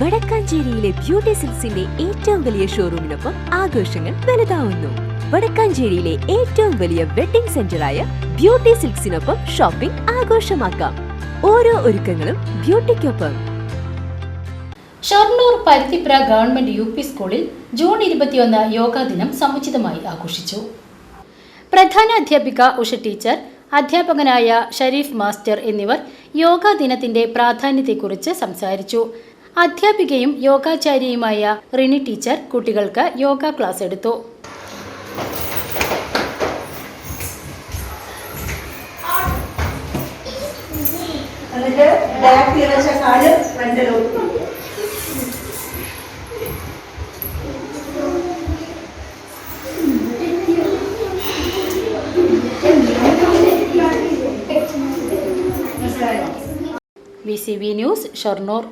വടക്കാഞ്ചേരിയിലെ beauty സിൽസിന്റെ ഏറ്റവും വലിയ ഷോറൂമിനൊപ്പം ആഘോഷങ്ങൾ വലുതാവുന്നു. വടക്കാഞ്ചേരിയിലെ ഏറ്റവും വലിയ വെഡിംഗ് സെന്ററായ ബ്യൂട്ടി സിൽക്സിനൊപ്പം ഷോപ്പിംഗ് ആഘോഷമാക്കാം. ഓരോ ഒരുക്കങ്ങളും ബ്യൂട്ടിക്കൊപ്പം. Shoranur Paruthipra government U P സ്കൂളിൽ ജൂൺ ഇരുപത്തിയൊന്ന് യോഗാ ദിനം സമുചിതമായി ആഘോഷിച്ചു. പ്രധാന അധ്യാപിക ഉഷ ടീച്ചർ അധ്യാപകനായ ഷരീഫ് മാസ്റ്റർ എന്നിവർ യോഗാ ദിനത്തിന്റെ പ്രാധാന്യത്തെക്കുറിച്ച് സംസാരിച്ചു. അധ്യാപികയും യോഗാചാര്യയുമായ റിനി ടീച്ചർ കുട്ടികൾക്ക് യോഗ ക്ലാസ് എടുത്തു. എന്നിട്ട് ബാക്ക് ഇറച്ച കാൽ ഫ്രണ്ടിലോട്ട് V C V news Shoranur.